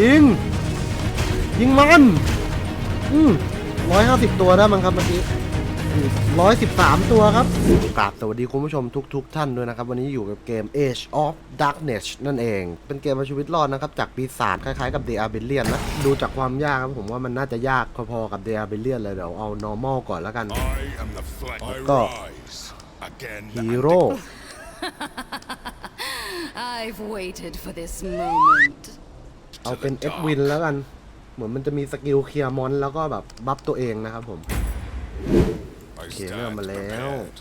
ยิง ยิงมัน อืมร้อยห้าสิบตัวได้มั้งครับเมื่อกี้ร้อยสิบสามตัวครับกราบสวัสดีคุณผู้ชมทุกๆท่านด้วยนะครับ วันนี้อยู่กับเกม Age of Darkness นั่นเอง เป็นเกมเอาชีวิตรอดนะครับ จากปีศาจคล้ายๆกับ The Arbelian นะ ดูจากความยากครับผมว่ามันน่าจะยากพอๆกับ The Arbelian เลยเดี๋ยวเอา normal ก่อนแล้วกัน I am the flag. I Go. rise again. ฮีโร่ I've waited for this moment. เอาเป็นเอ็ดวินแล้วกัน เหมือนมันจะมีสกิลเคลียร์มอนแล้วก็แบบบัฟตัวเองนะครับผม I Okay, stand nga malayo. prepared.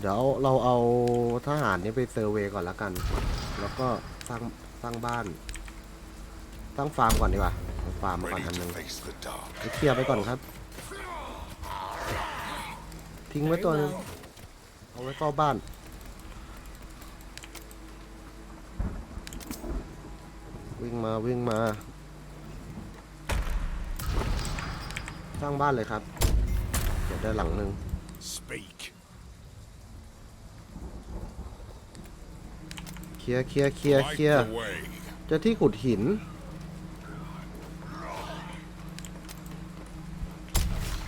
เดี๋ยวเราเอาทหารนี้ไปเซอร์เวย์ก่อนแล้วกัน แล้วก็สร้างสร้างบ้าน สร้างฟาร์มก่อนดีกว่าเอาฟาร์มมาก่อน Ready อันหนึง to face the dark. ไปเคลียร์ไปก่อนครับ ทิ้งไว้ตัวหนึงเอาไว้เฝ้าบ้าน วิ่งมาวิ่งมา สร้างบ้านเลยครับ เดี๋ยวได้หลังหนึ่ง Speak. เคลียร์เคลียร์เคลียร์ Light เคลียร์ the way. เจอที่ขุดหิน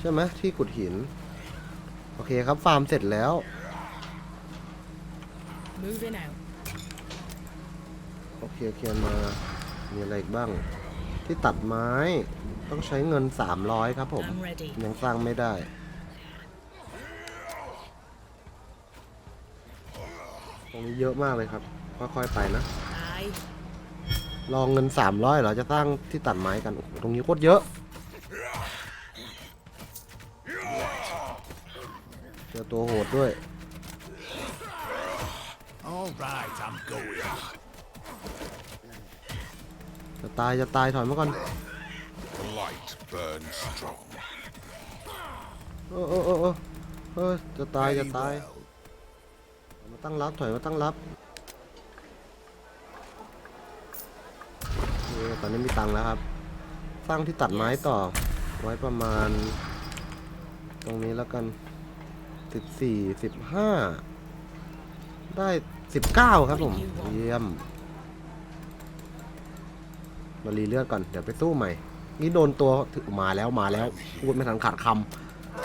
ใช่ไหมที่ขุดหิน โอเคครับ ฟาร์มเสร็จแล้ว Moving out. โอเคเคลียร์มา มีอะไรอีกบ้าง ที่ตัดไม้ต้องใช้เงิน 300 ครับผม I'm ready. ยังสร้างไม่ได้ ตรงนี้เยอะมากเลยครับ ค่อยๆไปนะ Aye. ลองเงิน 300เหรอจะสร้างที่ตัดไม้กันโอ้โหตรงนี้โคตรเยอะเจอตัวโหดด้วย All right, I'm going. จะตายจะตายถอยมาก่อน The light burns strong. เออเออเออเออเออจะตายจะ Very ตาย well. มาตั้งรับถอยมาตั้งรับนี่ตอนนี้มีตังค์แล้วครับ สร้างที่ตัดไม้ต่อ ไว้ประมาณ ตรงนี้แล้วกันสิบสี่สิบห้าได้สิบเก้าครับผมเยี่ยม มารีเลือดก่อน เดี๋ยวไปสู้ใหม่ นี่โดนตัวถึงมาแล้วมาแล้วพูดไม่ทันขาดค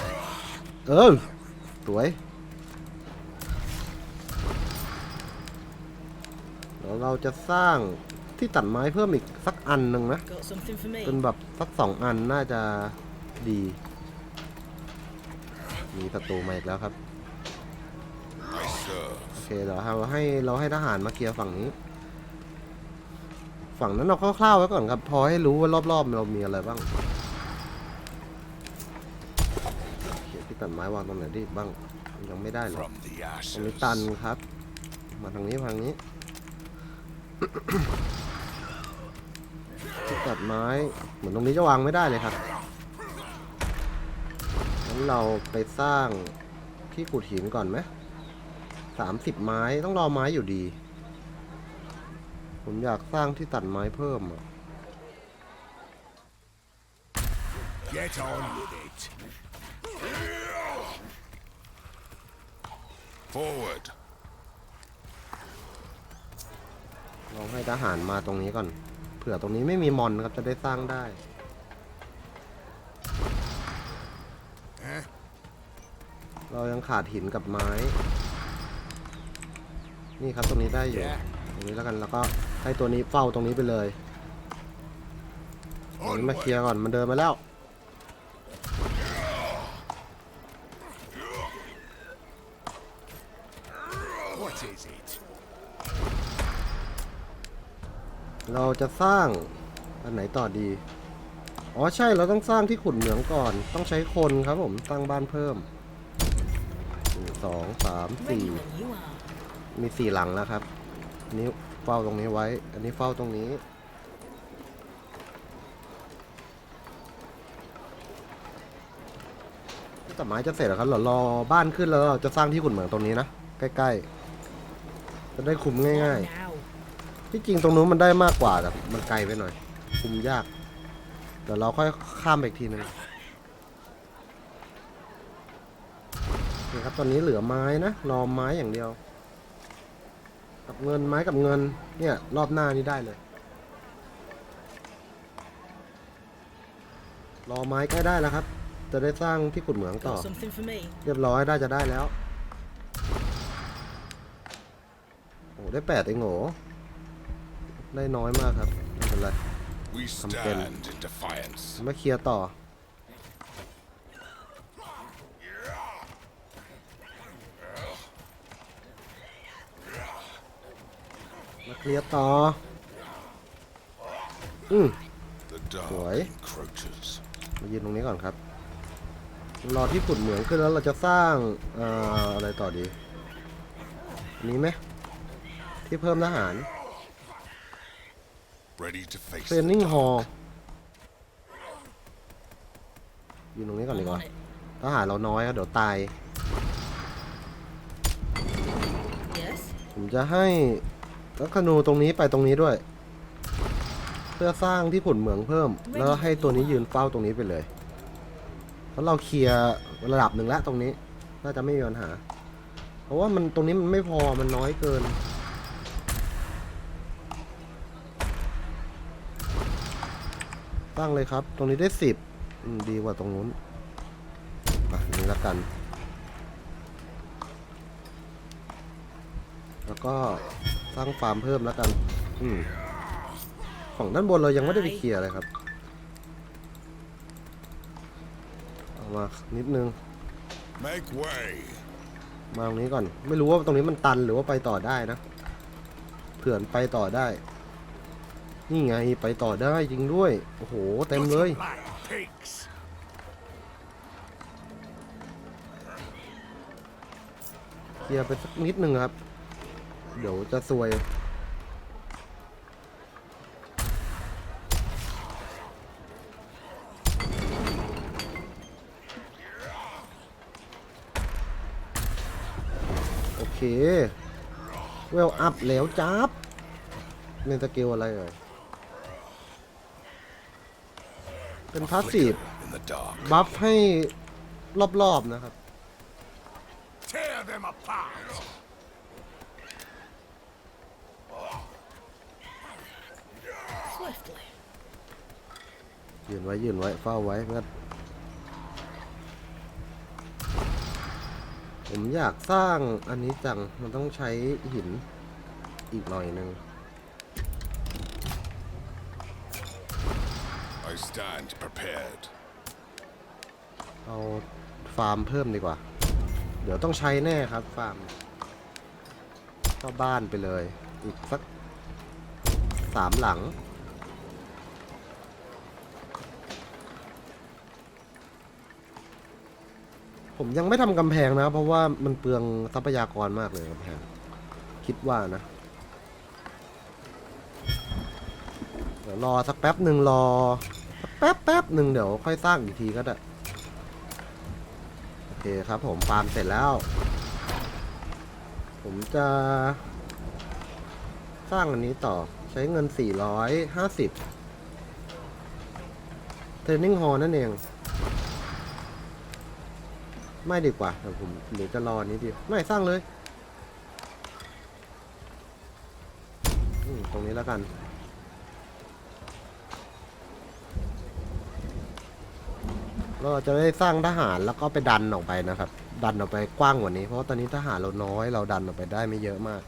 ำเออสวยเดี๋ยวเราจะสร้างที่ตัดไม้เพิ่มอีกสักอันหนึ่งนะเป็นแบบสักสองอันน่าจะดี มีศัตรูมาอีกแล้วครับ โอเคเดี๋ยวเราให้เราให้ทหารมาเคลียร์ฝั่งนี้ ฝั่งนั้นเราคร่าวๆไว้ก่อนครับ พอให้รู้ว่ารอบๆเรามีอะไรบ้างเขียนที่ตัดไม้วางตรงไหนดีบ้าง ยังไม่ได้เลย From the ตรงนี้ ashes. ตันครับ มาทางนี้ทางนี้ที่ตัดไม้เหมือนตรงนี้จะวางไม่ได้เลยครับงั้นเราไปสร้างที่ขุดหินก่อนไหมสามสิบไม้ต้องรอไม้อยู่ดี ผมอยากสร้างที่ตัดไม้เพิ่มอะ Get on with it. Forward. ลองให้ทหารมาตรงนี้ก่อน เผื่อตรงนี้ไม่มีมอนครับจะได้สร้างได้ Eh? เรายังขาดหินกับไม้ นี่ครับตรงนี้ได้อยู่ Yeah. ตรงนี้แล้วกันแล้วก็ ให้ตัวนี้เฝ้าตรงนี้ไปเลยอันนี้มาเคลีย Onward. ร์ก่อนมันเดินมาแล้ว What is it? เราจะสร้าง อันไหนต่อดี อ๋อใช่เราต้องสร้างที่ขุดเหมืองก่อน ต้องใช้คนครับผมสร้างบ้านเพิ่มหนึ่งสองสาม Ready สี่ when you are. มีสี่หลังแล้วครับอันนี้ เฝ้าตรงนี้ไว้ อันนี้เฝ้าตรงนี้แต่ไม้จะเสร็จแล้วครับเรารอบ้านขึ้นแล้วเราจะสร้างที่ขุดเหมืองตรงนี้นะ ใกล้ๆ จะได้คุมง่ายๆ ที่จริงตรงนู้นมันได้มากกว่าแต่มันไกลไปหน่อย คุมยาก เดี๋ยวเราค่อยข้ามไปอีกทีหนึงนี่ครับตอนนี้เหลือไม้นะ รอไม้อย่างเดียว กับเงินไม้กับเงิน เนี่ย รอบหน้านี้ได้เลย รอไม้ใกล้ได้แล้วครับ จะได้สร้างที่ขุดเหมืองต่อเรียบร้อยได้จะได้แล้ว โอ้ได้แปดเองโหได้น้อยมากครับ ไม่เป็นไรทำเป็นไมาเคลียร์ต่อ เคลียร์ต่อ อืม The dark Boy. encroaches. มายืนตรงนี้ก่อนครับ รอที่ขุดเหมืองขึ้นแล้วเราจะสร้างเอ่ออะไรต่อดีอันนี้ไหม ที่เพิ่มทหาร Ready to face เทรน the นิ่งฮอ dark. ยืนตรงนี้ก่อนดี I'm กว่า on it. ทหารเราน้อยครับเดี๋ยวตาย Yes. ผมจะให้ ลักขนูตรงนี้ไปตรงนี้ด้วย เพื่อสร้างที่ขุดเหมืองเพิ่ม แล้วให้ตัวนี้ยืนเฝ้าตรงนี้ไปเลยเพราะเราเคลียร์ระดับหนึ่งแล้วตรงนี้ น่าจะไม่มีปัญหา เพราะว่ามันตรงนี้มันไม่พอมันน้อยเกินตั้งเลยครับ ตรงนี้ได้สิบดีกว่าตรงนู้นอะนี่ละกัน แล้วก็สร้างฟาร์มเพิ่มแล้วกัน อืมของด้านบนเรายังไม่ได้ไปเคลียร์เลยครับ เอามานิดนึง Make way. มาตรงนี้ก่อน ไม่รู้ว่าตรงนี้มันตันหรือว่าไปต่อได้นะเผื่อนไปต่อได้ นี่ไงไปต่อได้จริงด้วย โอ้โห เต็มเลย Black pigs. เคลียร์ไปสักนิดนึงครับ เดี๋ยวจะซวย โอเค เวลอัพแล้วจับเป็นสกิลอะไรเอ่ยเป็นพาสซีฟ In the dark. บัฟให้รอบ ๆ นะครับ Tear them apart. ยืนไว้ยืนไว้เฝ้าไว้เพื่อนผมอยากสร้างอันนี้จัง มันต้องใช้หินอีกหน่อยหนึ่ง I stand prepared. เอาฟาร์มเพิ่มดีกว่า เดี๋ยวต้องใช้แน่ครับฟาร์มเข้าบ้านไปเลย อีกสักสามหลัง ผมยังไม่ทำกำแพงนะ เพราะว่ามันเปลืองทรัพยากรมากเลยกำแพง คิดว่านะ เดี๋ยวรอสักแป๊บหนึ่งรอสักแป๊บแป๊บหนึ่งเดี๋ยวค่อยสร้างอีกทีก็ได้ โอเคครับผมฟาร์มเสร็จแล้ว ผมจะ สร้างอันนี้ต่อใช้เงิน 450 เทรนนิ่งฮอนั่นเอง ไม่ดีกว่าแต่ผมเดี๋ยวจะรอนี้ดีไม่สร้างเลยตรงนี้แล้วกันก็จะได้สร้างทหารแล้วก็ไปดันออกไปนะครับ ดันออกไปกว้างกว่านี้ เพราะตอนนี้ทหารเราน้อยเราดันออกไปได้ไม่เยอะมาก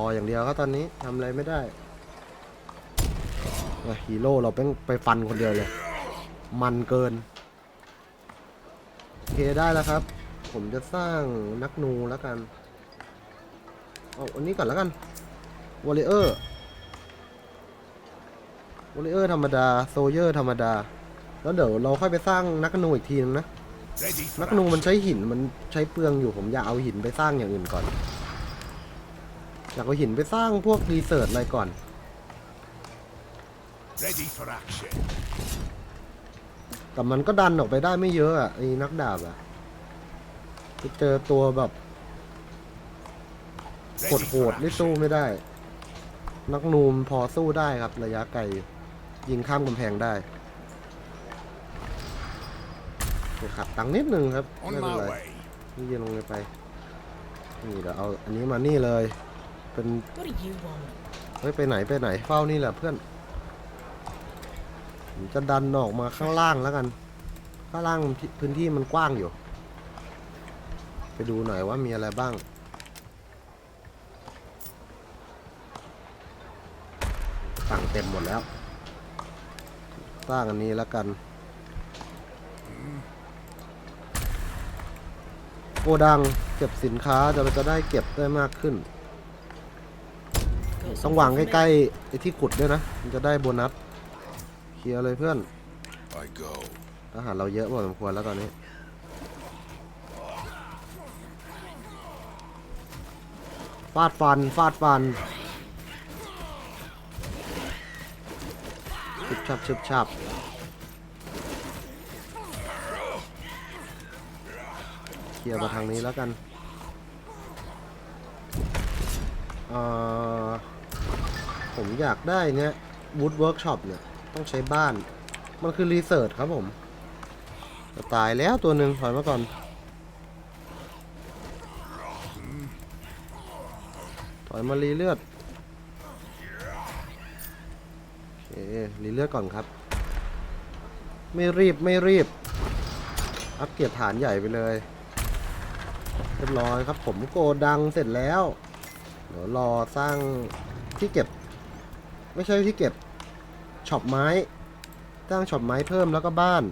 ออย่างเดียวครับตอนนี้ทำอะไรไม่ได้ฮีโร่เราไปไปฟันคนเดียวเลย มันเกิน โอเคได้แล้วครับ ผมจะสร้างนักนูแล้วกัน เอาอันนี้ก่อนแล้วกันวอลเลเยอร์วอลเลเยอร์ธรรมดา โซเยอร์ธรรมดา แล้วเดี๋ยวเราค่อยไปสร้างนักนูอีกทีนึงนะนักนูมันใช้หินมันใช้เปลืองอยู่ผมอยากเอาหินไปสร้างอย่างอื่นก่อน อยากเอาหินไปสร้างพวกรีเสิร์ชอะไรก่อน Ready for action. แต่มันก็ดันออกไปได้ไม่เยอะอะไอ้นักดาบอะไปเจอตัวแบบโ Ready ห for ดๆนี่ action. สู้ไม่ได้ นักนูมพอสู้ได้ครับระยะไกลยิงข้ามกำแพงได้เดี๋ยวขัดตังค์นิดนึงครับ On ไม่เป็น my ไร way. นี่ยืนลงเลยไป นี่เดี๋ยวเอาอันนี้มานี่เลย เป็น What do you want? เฮ้ยไปไหนไปไหนเฝ้านี่แหละเพื่อนผมจะดันออกมาข้างล่างแล้วกัน ข้างล่างที่พื้นที่มันกว้างอยู่ ไปดูหน่อยว่ามีอะไรบ้าง สั่งเต็มหมดแล้ว สร้างอันนี้แล้วกัน โกดังเก็บสินค้าจะจะได้เก็บได้มากขึ้น Got ต้องวางใกล้ๆไอ้ที่ขุดด้วยนะ มันจะได้โบนัส เคลียร์เลยเพื่อน I go. อาหารเราเยอะพอสมควรแล้วตอนนี้ ฟาดฟัน ฟาดฟันชุบชับชุบชับเคลียร์มาทางนี้แล้วกัน เอ่อ ผมอยากได้เนี่ยวูดเวิร์กช็อปเนี่ย ต้องใช้บ้าน มันคือรีเสิร์ชครับผมตายแล้วตัวหนึ่งถอยมาก่อน ถอยมารีเลือด โอเค รีเลือดก่อนครับ ไม่รีบไม่รีบ อัปเกียรดฐานใหญ่ไปเลยเรียบร้อยครับผมโกดังเสร็จแล้ว เดี๋ยวรอสร้างที่เก็บ ไม่ใช่ที่เก็บช็อปไม้สร้างช็อปไม้เพิ่มแล้วก็บ้าน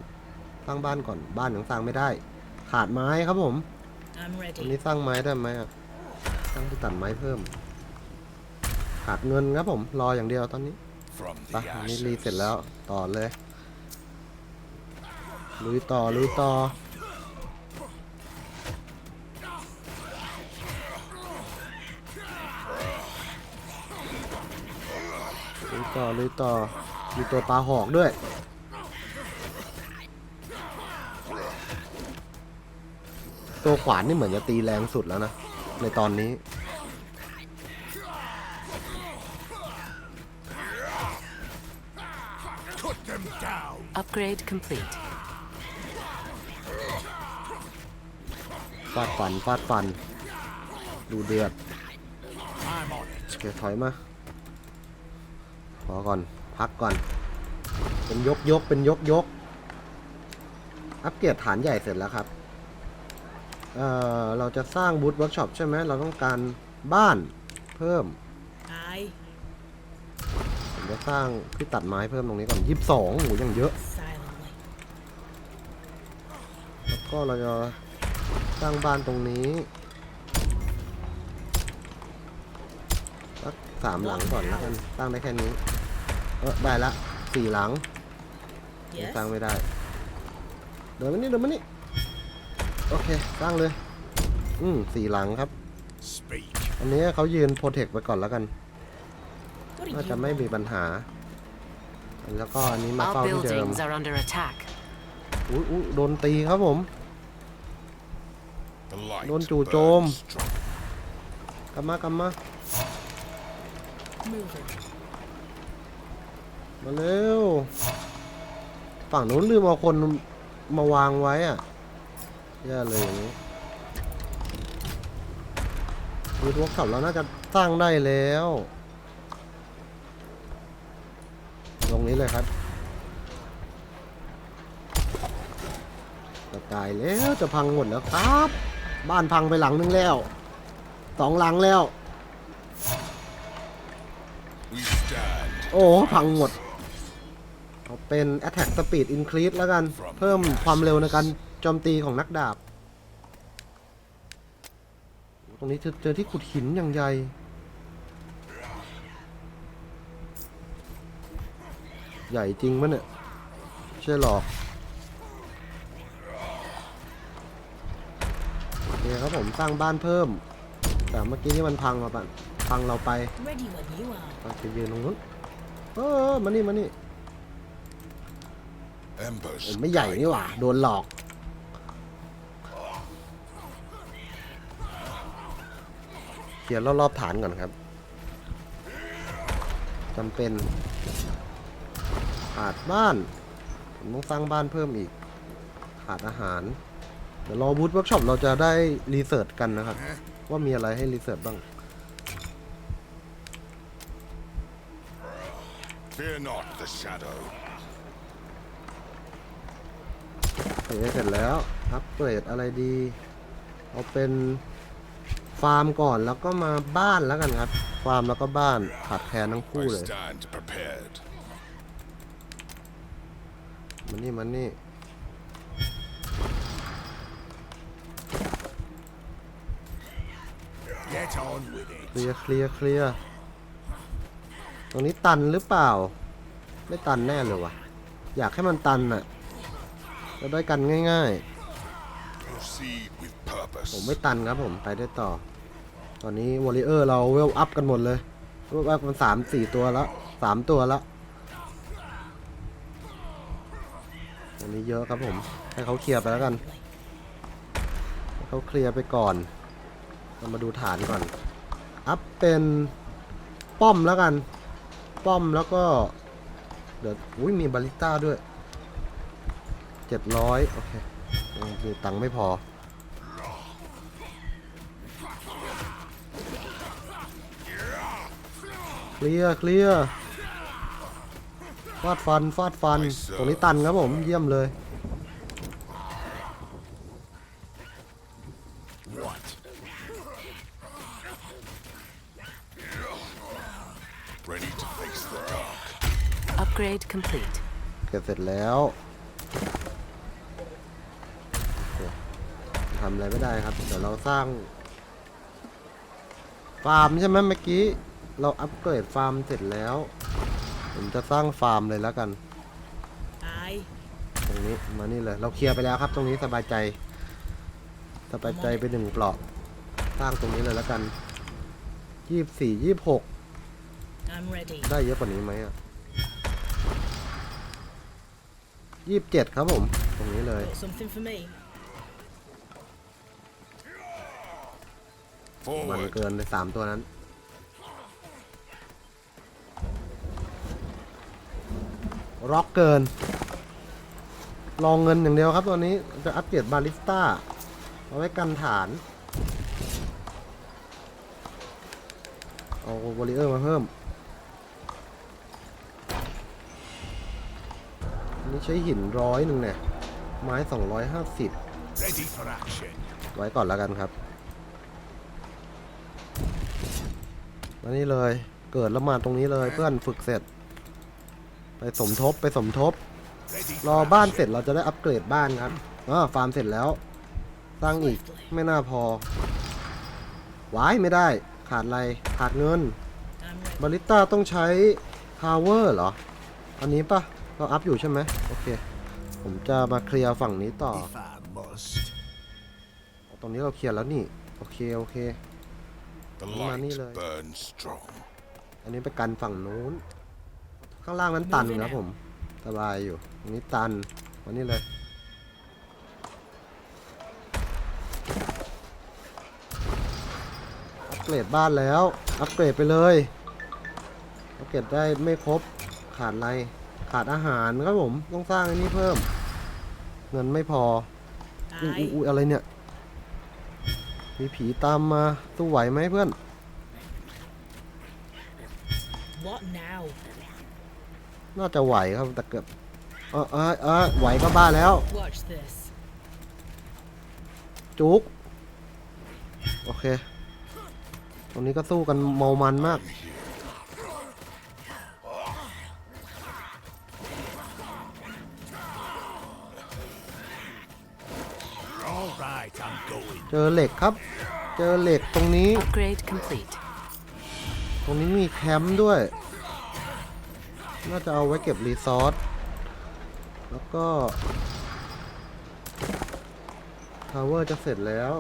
สร้างบ้านก่อนบ้านยังสร้างไม่ได้ ขาดไม้ครับผม I'm ตอน ready. นี้สร้างไม้ได้ไหมอะสร้างที่ตัดไม้เพิ่ม ขาดเงินครับผมรออย่างเดียวตอนนี้ From ไป the อันนี้รี ashes. เสร็จแล้วต่อเลยลุยต่อลุยต่อ ต่อลุยต่อมีตัวปลาหอกด้วย ตัวขวานนี่เหมือนจะตีแรงสุดแล้วนะ ในตอนนี้ Cut them down. Upgrade complete. ฟาดฟันฟาดฟัน ดูเดือด I'm on it. โอเคถอยมา พอก่อน พักก่อน เป็นยกยกเป็นยกยก อัปเกรดฐานใหญ่เสร็จแล้วครับ เอ่อ เราจะสร้างบูธเวิร์กช็อปใช่ไหม เราต้องการบ้านเพิ่ม Aye. ผมจะสร้างที่ตัดไม้เพิ่มตรงนี้ก่อนยี่สิบสองโหยังเยอะ Silently. แล้วก็เราจะสร้างบ้านตรงนี้สักสามหลังก่อนแล้วกัน สร้างได้แค่นี้เออได้ละสี่หลังยัง Yes. สร้างไม่ได้ เดินมานี่เดินมานี่โอเคสร้างเลย อืมสี่หลังครับ Speak. อันนี้เขายืนโปรเทคไปก่อนแล้วกัน What do น่า you จะไม่มี want? ปัญหา แล้วก็อันนี้มา Our เฝ้าที่เดิม buildings are under attack. อุ้ยอุ้ยโดนตีครับผม The light Đồn chủ burns trôm. strong. กลับมากลับมา Moving. มาเร็ว ฝั่งนู้นลืมเอาคนมาวางไว้อะแย่เลยอย่างนี้คือพวกขับเราน่าจะสร้างได้แล้ว ตรงนี้เลยครับ จะตายแล้วจะพังหมดแล้วครับ บ้านพังไปหลังนึงแล้ว สองหลังแล้ว We stand. โอ้ พังหมด เอาเป็น attack speed increase แล้วกัน เพิ่มความเร็วในการโจมตีของนักดาบ ตรงนี้เจอเจอที่ขุดหินอย่างใหญ่ใหญ่จริงมั้ยเนี่ยไม่ใช่หรอกโอเคครับผมสร้างบ้านเพิ่ม แต่เมื่อกี้นี่มันพังมาปะพังเราไป Ready when you are. ไปไปยืนตรงนู้นเออมานี่มานี่ Embers. ผมไม่ใหญ่นี่หว่า โดนหลอก เคลียร์รอบๆฐานก่อนครับจำเป็นขาดบ้าน ผมต้องสร้างบ้านเพิ่มอีกขขาดอาหาร เดี๋ยวรอบูธเวิร์กช็อปเราจะได้รีเสิร์ชกันนะครับ ว่ามีอะไรให้รีเสิร์ชบ้าง Fear not the shadow. โอ เคเสร็จแล้ว อัปเกรดอะไรดี เอาเป็นฟาร์มก่อนแล้วก็มาบ้านแล้วกันครับ ฟาร์มแล้วก็บ้านขาดแคลนทั้งคู่เลย มันนี่มันนี่เคลียร์เคลียร์เคลียร์ตรงนี้ตันหรือเปล่า ไม่ตันแน่เลยวะอยากให้มันตันน่ะะได้กันง่าย Proceed with purpose. ๆผมไม่ตันครับผมไปได้ต่อ ตอนนี้วอริเออร์เราเวลอัพกันหมดเลยเวลอัพมันสามสี่ตัวแล้วสามตัวแล้วอันนี้เยอะครับผม ให้เขาเคลียร์ไปแล้วกันให้เขาเคลียร์ไปก่อน เรามาดูฐานก่อน อัพเป็นป้อมแล้วกัน ป้อมแล้วก็ เดี๋ยวอุ้ยมีบาลิต้าด้วย เจ็ดร้อยโอเคยังมีตังค์ไม่พอ เคลียร์เคลียร์ฟาดฟัน ฟาดฟัน ตรงนี้ตันครับผม เยี่ยมเลย What? Ready to face the dark. Upgrade complete. เก็บเสร็จแล้ว อะไรไม่ได้ครับ เดี๋ยวเราสร้าง ฟาร์มใช่ไหมเมื่อกี้ เราอัปเกรดฟาร์มเสร็จแล้ว ผมจะสร้างฟาร์มเลยแล้วกัน Aye. ตรงนี้มานี่เลย เราเคลียร์ไปแล้วครับ ตรงนี้สบายใจ สบายใจไปหนึ่งเปลอกสร้างตรงนี้เลยแล้วกันยี่สิบสี่ยี่สิบหก I'm ready. ได้เยอะกว่านี้ไหมอะยี่สิบเจ็ดครับผม ตรงนี้เลย Got something for me. มัน Forward. เกินเลยสามตัวนั้น ร็อกเกินลองเงินอย่างเดียวครับตัวนี้ จะอัปเกรดบาลิสต้า เอาไว้กันฐาน เอาวอลเลเยอร์มาเพิ่มอันนี้ใช้หินร้อยหนึ่งเนี่ย ไม้สองร้อยห้าสิบ Ready for action. ไว้ก่อนแล้วกันครับ มานี่เลย เกิดแล้วมาตรงนี้เลยเพื่อนฝึกเสร็จ ไปสมทบไปสมทบ รอบ้านเสร็จเราจะได้อัปเกรดบ้านครับอ๋อฟาร์มเสร็จแล้ว สร้างอีกไม่น่าพอวายไม่ได้ขาดอะไรขาดเงินบาริต้าต้องใช้พาวเวอร์เหรอ อันนี้ปะเราอัพอยู่ใช่ไหมโอเค ผมจะมาเคลียร์ฝั่งนี้ต่อ ตรงนี้เราเคลียร์แล้วนี่ โอเค โอเค The Come on, light Eli. burns strong. อันนี้ไปกันฝั่งนู้น ข้างล่างนั้นตันครับผม สบายอยู่ อันนี้ตันวันนี้เลย อัปเกรดบ้านแล้ว อัปเกรดไปเลย อัปเกรดได้ไม่ครบ ขาดอะไร ขาดอาหารครับผม ต้องสร้างอันนี้เพิ่ม เงินไม่พออุ้ยอุ้ย Aye. อุ้ยอะไรเนี่ย มีผีตามมาสู้ไหวไหมเพื่อน What now? น่าจะไหวครับแต่เกิดเออเออเออไหวก็บ้าแล้ว Watch this. จุกโอเค ตรงนี้ก็สู้กันเมามันมาก เจอเหล็กครับ เจอเหล็กตรงนี้ Upgrade complete. ตรงนี้มีแคมป์ด้วย น่าจะเอาไว้เก็บรีซอส แล้วก็ทาวเวอร์จะเสร็จแล้ว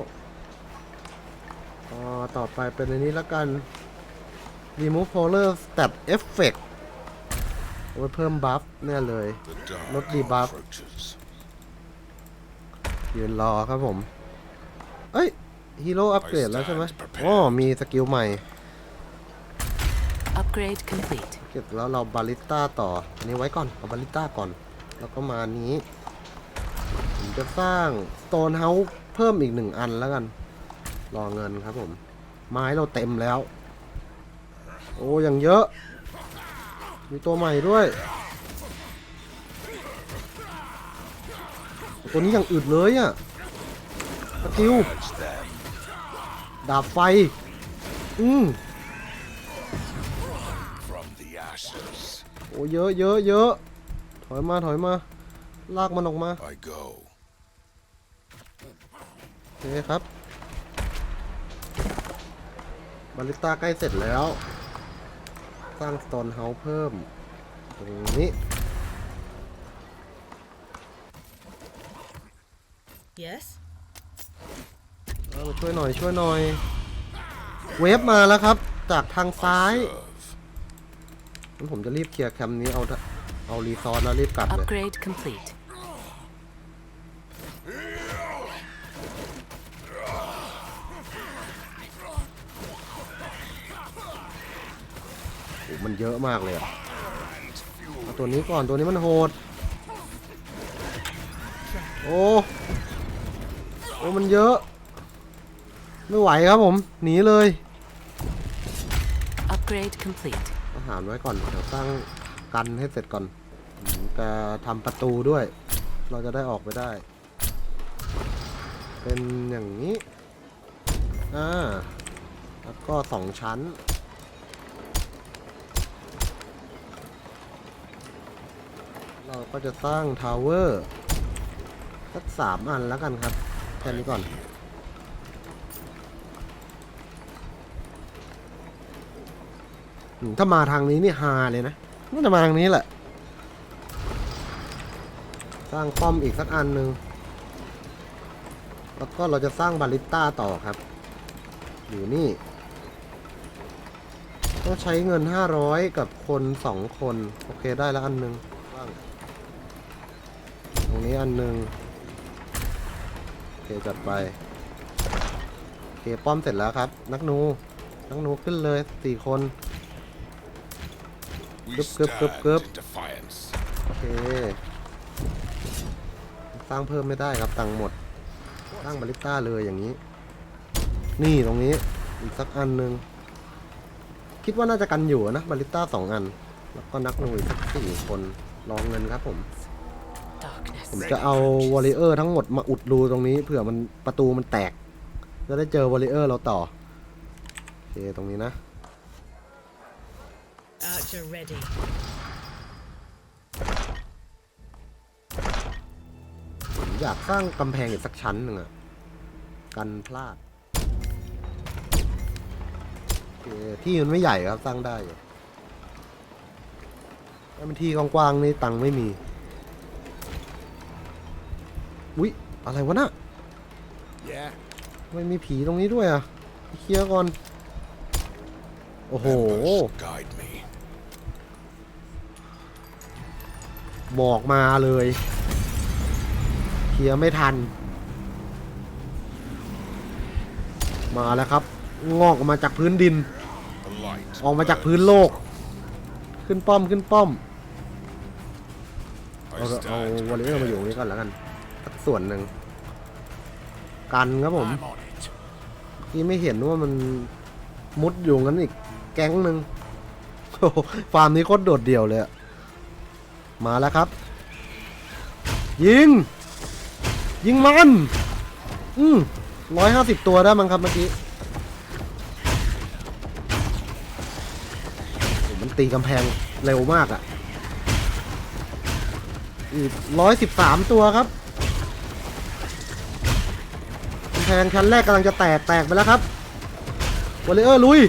อ๋อต่อไปเป็นอันนี้แล้วกัน Remove Polar Stat Effect เอาไว้เพิ่มบัฟแน่เลย The dark Not debuff. approaches. ยืนรอครับผม เอ้ยฮีโร่อัปเกรดแล้วใช่ไหมอ๋อมีสกิลใหม่ Upgrade complete. เก็บแล้วเราบาลิสต้าต่อ อันนี้ไว้ก่อนเอาบาลิสต้าก่อน แล้วก็มานี้ผมจะสร้าง Stone House เพิ่มอีกหนึ่งอันแล้วกัน รอเงินครับผม ไม้เราเต็มแล้ว โอ้ยังเยอะ มีตัวใหม่ด้วย ตัวนี้ยังอึดเลยอะ่ะสกิลดาบไฟ อืมโอ้เยอะเยอะเยอะถอยมาถอยมา ลากมันออกมาโอเคครับบาริสต้าใกล้เสร็จแล้ว สร้างสโตนเฮาส์เพิ่ม ตรงนี้ Yes? เอามาช่วยหน่อยช่วยหน่อย เวฟมาแล้วครับ จากทางซ้าย Serve. งั้นผมจะรีบเคลียร์แคมป์นี้เอาทะเอารีซอสแล้วรีบกลับเลย Upgrade complete. โอ้มันเยอะมากเลยอะเอาตัวนี้ก่อนตัวนี้มันโหด โอ้ โอ้มันเยอะ ไม่ไหวครับผม หนีเลย Upgrade complete. อาหารไว้ก่อน เดี๋ยวสร้างกันให้เสร็จก่อนอืมจะทำประตูด้วย เราจะได้ออกไปได้ เป็นอย่างนี้ อ่า แล้วก็สองชั้น เราก็จะสร้างทาวเวอร์สักสามอันแล้วกันครับแค่นี้ก่อน ถ้ามาทางนี้นี่ฮาเลยนะน่าจะมาทางนี้แหละ สร้างป้อมอีกสักอันหนึ่งแล้วก็เราจะสร้างบาลิสต้าต่อครับ อยู่นี่ต้องใช้เงิน 500 กับคน 2 คน โอเคได้แล้วอันหนึ่งตรงนี้อันหนึ่ง เคจัดไปโอเคป้อมเสร็จแล้วครับ นักนู นักนูขึ้นเลยสี่คน We Gấp, gấp, gấp, stand gấp. in defiance. โอเค สร้างเพิ่มไม่ได้ครับตังค์หมด สร้างบาริสต้าเลยอย่างนี้ นี่ตรงนี้อีกสักอันหนึ่งคิดว่าน่าจะกันอยู่นะบาริสต้าสองอัน แล้วก็นักหน่วยสักสี่คนลองเงินครับผม Darkness. ผมจะเอาวอลเลเยอร์ทั้งหมดมาอุดรูตรงนี้เผื่อมันประตูมันแตกจะได้เจอวอลเลเยอร์เราต่อโอเคตรงนี้นะ Archer ready. ผมอยากสร้างกำแพงอีกสักชั้นหนึ่งอะกันพลาดโอเคที่มันไม่ใหญ่ครับสร้างได้อยู่ถ้าเป็นที่กว้างๆนี่ตังค์ไม่มี อุ๊ยอะไรวะน่ะ Yeah. ไม่มีผีตรงนี้ด้วยอะไปเคลียร์ก่อน โอ้โห Members, guide me. บอกมาเลยเคลียร์ไม่ทัน มาแล้วครับ งอกออกมาจากพื้นดิน The light. ออกมาจากพื้นโลก ขึ้นป้อมขึ้นป้อม I เอาเอา stand วอลเลเยอร์มาอยู่ตรง prepared. นี้ก่อนแล้วกัน ส่วนหนึ่ง กันครับผมที่ไม่เห็นว่ามันมุดอยู่งั้นอีกแก๊งหนึ่งฟาร์มนี้โคตรโดดเดี่ยวเลยมาแล้วครับ ยิง ยิงมัน อืมร้อยห้าสิบตัวได้มั้งครับเมื่อกี้มันตีกำแพงเร็วมากอะอีกร้อยสิบสามตัวครับ แพงชั้นแรกกำลังจะแตกแตกไปแล้วครับวอลเลเยอร์ลุย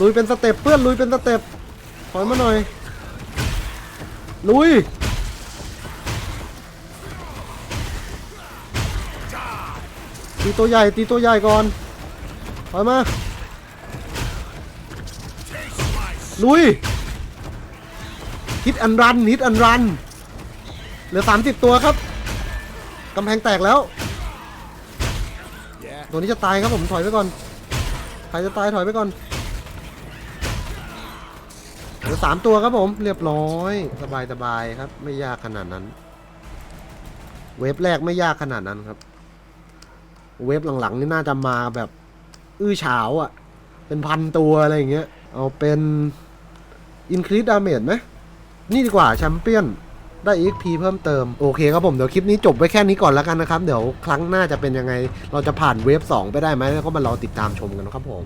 ลุยเป็นสเต็ปเพื่อนลุยเป็นสเต็ปถอยมาหน่อย ลุย ตีตัวใหญ่ตีตัวใหญ่ก่อนถอยมา ลุย ฮิตอันรัน ฮิตอันรัน เหลือ 30 ตัวครับ กำแพงแตกแล้ว Yeah. ตัวนี้จะตายครับผมถอยไปก่อน ใครจะตายถอยไปก่อน เหลือสามตัวครับผม เรียบร้อย สบายสบายครับ ไม่ยากขนาดนั้น เวฟแรกไม่ยากขนาดนั้นครับ เวฟหลังๆนี่น่าจะมาแบบ อื้อฉาวอะ่ะ เป็นพันตัวอะไรอย่างเงี้ย เอาเป็น อินค e ดดาเมจไหม นี่ดีกว่าแชมเปี้ยน ได้ XP เพิ่มเติม โอเคครับผมเดี๋ยวคลิปนี้จบไว้แค่นี้ก่อนแล้วกันนะครับ เดี๋ยวครั้งหน้าจะเป็นยังไง เราจะผ่านเวฟ2 ไปได้ไหมแล้วก็มารอติดตามชมกันนะครับผม